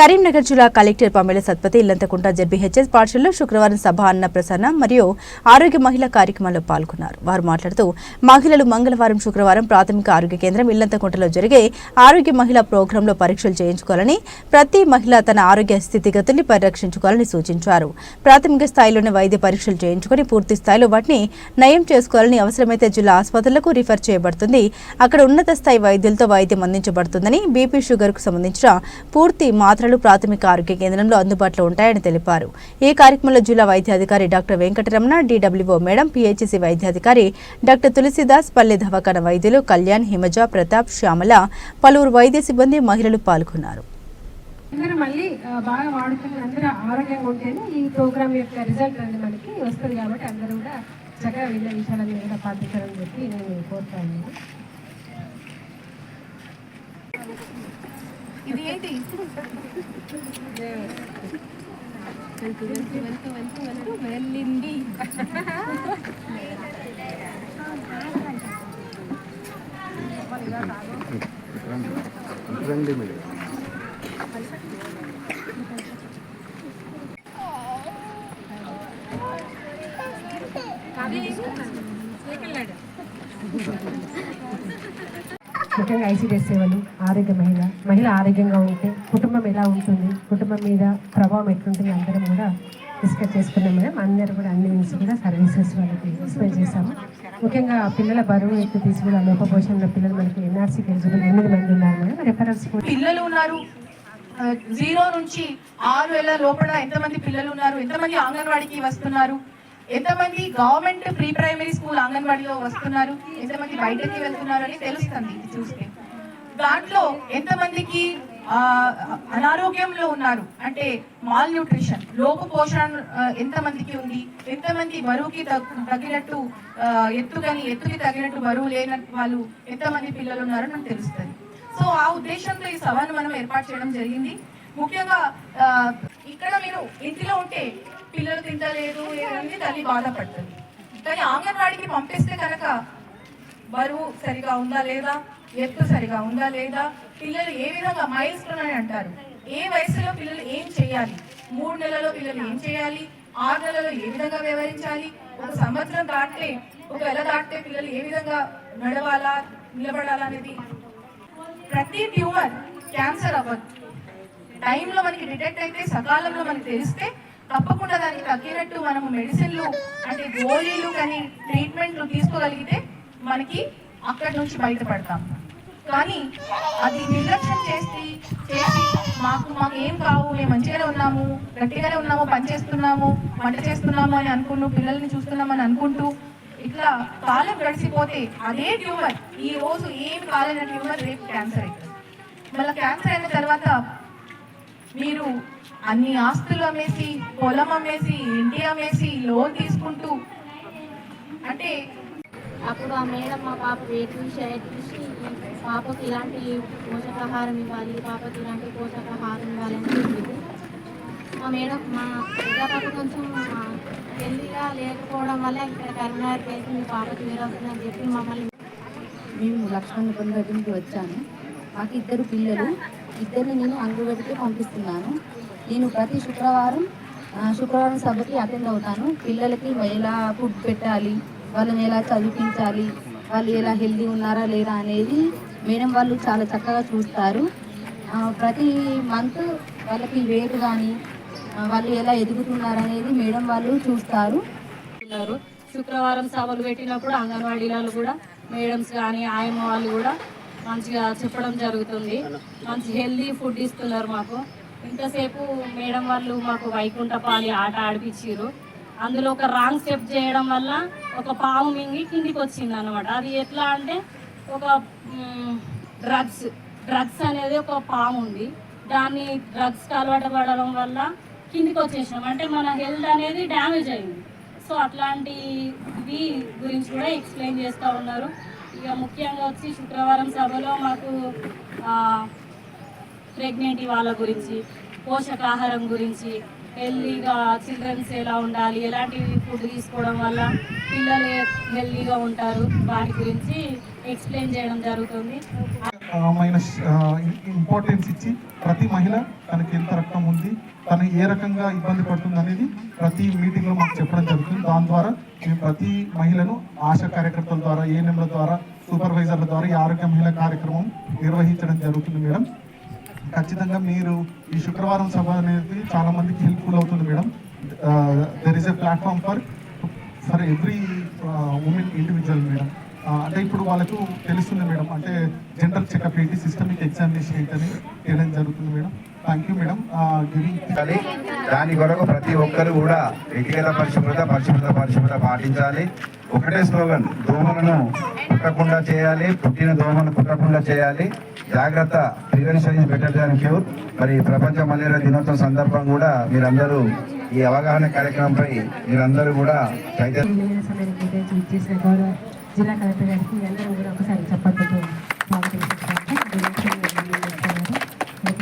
కరీంనగర్ జిల్లా collector Pamela Satpathy Illanthakunta ZBHS పాఠశాలలో శుక్రవారం సభ అన్న ప్రసన్న మరియు ఆరోగ్య మహిళా కార్యక్రమంలో పాల్గొన్నారు. వారు మాట్లాడుతూ మహిళలు మంగళవారం శుక్రవారం ప్రాథమిక ఆరోగ్య కేంద్రం ఇల్లంతకుంటలో జరిగే ఆరోగ్య మహిళా ప్రోగ్రాంలో పరీక్షలు చేయించుకోవాలని ప్రతి మహిళ తన ఆరోగ్య స్థితిగతుల్ని పరిరక్షించుకోవాలని సూచించారు. ప్రాథమిక స్థాయిలోనే వైద్య పరీక్షలు చేయించుకొని పూర్తి స్థాయిలో వాటిని నయం చేసుకోవాలని అవసరమైతే జిల్లా ఆసుపత్రులకు రిఫర్ చేయబడుతుంది. అక్కడ ఉన్నత స్థాయి వైద్యులతో వైద్యం అందించబడుతుందని బీపీ షుగర్కు సంబంధించిన పూర్తి మాత్రలు ప్రాథమిక ఆరోగ్య కేంద్రంలో అందుబాటులో ఉంటాయని తెలిపారు. ఈ కార్యక్రమంలో జిల్లా వైద్యాధికారి doctor Venkataramana DWO madam PHC వైద్యాధికారి డాక్టర్ తులసిదాస్ పల్లె దవాఖాన వైద్యులు కళ్యాణ్ హిమజ ప్రతాప్ శ్యామల పలువురు వైద్య సిబ్బంది మహిళలు పాల్గొన్నారు. అందరూ మళ్ళీ బాగా వాడుకుని అందరూ ఆరోగ్యంగా ఉంటేనే ఈ ప్రోగ్రామ్ యొక్క రిజల్ట్ అనేది మనకి వస్తుంది కాబట్టి అందరూ కూడా చక్కగా వెళ్ళే విషయాలన్నీ కూడా పాటించాలని చెప్పి నేను కోరుతాను ఇది ఏంటి? వెళ్ళింది రండి మీరు. ముఖ్యంగా ఐసీడీఎస్ సేవలు ఆరోగ్య మహిళ మహిళ ఆరోగ్యంగా ఉంటే కుటుంబం ఎలా ఉంటుంది కుటుంబం మీద ప్రభావం ఎట్లుంటుంది అందరం కూడా డిస్కస్ చేసుకున్నాం మేడం. అందరూ కూడా అన్ని నుంచి కూడా సర్వీసెస్ వాళ్ళకి ఎక్స్ప్లెయిన్ చేశాము. ముఖ్యంగా పిల్లల బరువు ఎక్కువ తీసుకున్న లోపపోషణ ఉన్న పిల్లలు మనకి ఎన్ఆర్సీకి ఎలిజిబుల్ ఎనిమిది మంది ఉన్నారు మేడం. రెఫరెన్స్ కూడా పిల్లలు ఉన్నారు. జీరో నుంచి ఆరు వేల లోపల ఎంతమంది పిల్లలు ఉన్నారు? ఎంతమంది అంగన్వాడికి వస్తున్నారు? ఎంతమంది గవర్నమెంట్ ప్రీ ప్రైమరీ స్కూల్ అంగన్వాడీలో వస్తున్నారు? ఎంతమంది బయటకి వెళ్తున్నారు అని తెలుస్తుంది చూస్తే. దాంట్లో ఎంతమందికి అనారోగ్యంలో ఉన్నారు? అంటే మాల్ న్యూట్రిషన్ లోపు పోషణ ఎంతమందికి ఉంది? ఎంతమంది బరువుకి తగ్గ- తగినట్టు ఆ, ఎత్తుకి తగినట్టు బరువు లేని వాళ్ళు ఎంతమంది పిల్లలు ఉన్నారో నాకు తెలుస్తుంది. సో ఆ ఉద్దేశంతో ఈ సభను మనం ఏర్పాటు చేయడం జరిగింది. ముఖ్యంగా ఇక్కడ మీరు ఇంటిలో ఉంటే పిల్లలు తింటలేదు అని తల్లి బాధపడుతుంది. కానీ అంగన్వాడికి పంపిస్తే కనుక బరువు సరిగా ఉందా లేదా? ఎత్తు సరిగా ఉందా లేదా? పిల్లలు ఏ విధంగా మైల్స్ అని అంటారు? ఏ వయసులో పిల్లలు ఏం చేయాలి? మూడు నెలల్లో పిల్లలు ఏం చేయాలి? ఆరు నెలలో ఏ విధంగా వ్యవహరించాలి? ఒక సంవత్సరం దాటితే ఒక నెల దాటితే పిల్లలు ఏ విధంగా నడవాలా నిలబడాలా అనేది ప్రతి ట్యూమర్ క్యాన్సర్ అవ్వదు. టైంలో మనకి డిటెక్ట్ అయితే సకాలంలో మనకి తెలిస్తే తప్పకుండా దానికి తగ్గినట్టు మనము మెడిసిన్లు అంటే గోళీలు కానీ ట్రీట్మెంట్లు తీసుకోగలిగితే మనకి అక్కడి నుంచి బయటపడతాం. కానీ అది నిర్లక్ష్యం చేసి చేసి మాకు మాకు ఏం కావు మేము మంచిగానే ఉన్నాము గట్టిగానే ఉన్నాము పని చేస్తున్నాము వంట చేస్తున్నాము అని అనుకుంటూ పిల్లల్ని చూస్తున్నామని అనుకుంటూ ఇట్లా కాలం గడిచిపోతే అదే ట్యూమర్. ఈ రోజు ఏం కాలేన ట్యూమర్ రేపు క్యాన్సర్ అవుతుంది మళ్ళీ క్యాన్సర్ అయిన తర్వాత మీరు అన్ని ఆస్తులు అమ్మేసి పొలం అమ్మేసి ఇంటి అమ్మేసి లోన్ తీసుకుంటూ అంటే అప్పుడు ఆ మేడం మా పాప వెయిట్ చూసి పాపకి ఇలాంటి పోషకాహారం ఇవ్వాలి పాపకి ఇలాంటి పోషకాహారం ఇవ్వాలని చెప్పింది. మా మేడం మా పెద్ద పాప కొంచెం హెల్దీగా లేకపోవడం వల్ల ఇక్కడ కరీంనగర్ కేసు మీ పాపకి వేరే వస్తుందని చెప్పి మమ్మల్ని మేము లక్ష్మణపురం దగ్గర నుంచి వచ్చాను. మాకు ఇద్దరు పిల్లలు. ఇద్దరిని నేను అంగన్వాడికి పంపిస్తున్నాను. నేను ప్రతి శుక్రవారం శుక్రవారం సభకి అటెండ్ అవుతాను. పిల్లలకి ఎలా ఫుడ్ పెట్టాలి వాళ్ళని ఎలా చదివించాలి వాళ్ళు ఎలా హెల్దీ ఉన్నారా లేరా అనేది మేడం వాళ్ళు చాలా చక్కగా చూస్తారు. ప్రతి మంత్ వాళ్ళకి వెయిట్ కానీ వాళ్ళు ఎలా ఎదుగుతున్నారు అనేది మేడం వాళ్ళు చూస్తారు. శుక్రవారం సభలు పెట్టినప్పుడు అంగన్వాడీలలో కూడా మేడమ్స్ కానీ ఆయమ్మ వాళ్ళు కూడా మంచిగా చెప్పడం జరుగుతుంది. మంచి హెల్దీ ఫుడ్ ఇస్తున్నారు మాకు. ఇంతసేపు మేడం వాళ్ళు మాకు వైకుంఠపాలి ఆట ఆడిపించారు అందులో ఒక రాంగ్ స్టెప్ చేయడం వల్ల ఒక పాము మింగి కిందికి వచ్చింది అనమాట అది ఎట్లా అంటే ఒక డ్రగ్స్ డ్రగ్స్ అనేది ఒక పాము ఉంది. దాన్ని డ్రగ్స్కి అలవాటు పడడం వల్ల కిందికి వచ్చేసినాం. అంటే మన హెల్త్ అనేది డ్యామేజ్ అయింది. సో అట్లాంటివి గురించి కూడా ఎక్స్ప్లెయిన్ చేస్తూ ఉన్నారు. ఇక ముఖ్యంగా వచ్చి శుక్రవారం సభలో మాకు ప్రెగ్నెంట్ వాళ్ళ గురించి పోషకాహారం గురించి హెల్దీగా చిల్డ్రన్స్ ఎలా ఉండాలి ఎలాంటి ఫుడ్ తీసుకోవడం వల్ల పిల్లలు హెల్దీగా ఉంటారు వాటి గురించి ఎక్స్ప్లెయిన్ చేయడం జరుగుతుంది. మైన ఇంపార్టెన్స్ ఇచ్చి ప్రతి మహిళ తనకి ఎంత రక్తం ఉంది తను ఏ రకంగా ఇబ్బంది పడుతుంది అనేది ప్రతి మీటింగ్లో మాకు చెప్పడం జరుగుతుంది. దాని ద్వారా మేము ప్రతి మహిళను ఆశా కార్యకర్తల ద్వారా ఏఎన్ఎంల ద్వారా సూపర్వైజర్ల ద్వారా ఈ ఆరోగ్య మహిళా కార్యక్రమం నిర్వహించడం జరుగుతుంది మేడం. ఖచ్చితంగా మీరు ఈ శుక్రవారం సభ అనేది చాలామందికి హెల్ప్ఫుల్ అవుతుంది madam. There is a platform for for every women individual madam. అంటే ఇప్పుడు వాళ్ళకు తెలుస్తుంది మేడం అంటే జనరల్ చెకప్ ఏంటి సిస్టమిక్ ఎగ్జామినేషన్ ఏంటని చేయడం జరుగుతుంది madam. Thank you madam. Giving దాని కొరకు ప్రతి ఒక్కరు కూడా వ్యక్తిగత పరిశుభ్రత పరిశుభ్రత పరిశుభ్రత పాటించాలి. ఒకటే స్లోగన్ దోమలను పుట్టకుండా చేయాలి పుట్టిన దోమలను పుట్టకుండా చేయాలి. జాగ్రత్త prevention is better than cure మరి ప్రపంచ మలేరియా దినోత్సవం సందర్భం కూడా మీరందరూ ఈ అవగాహన కార్యక్రమంపై మీరందరూ కూడా చైతన్య మహిళా సమయానికి కేటాయించి ఇచ్చేసిన గౌరవ జిల్లా కలెక్టర్ గారికి అందరం కూడా ఒకసారి చెప్పట్టు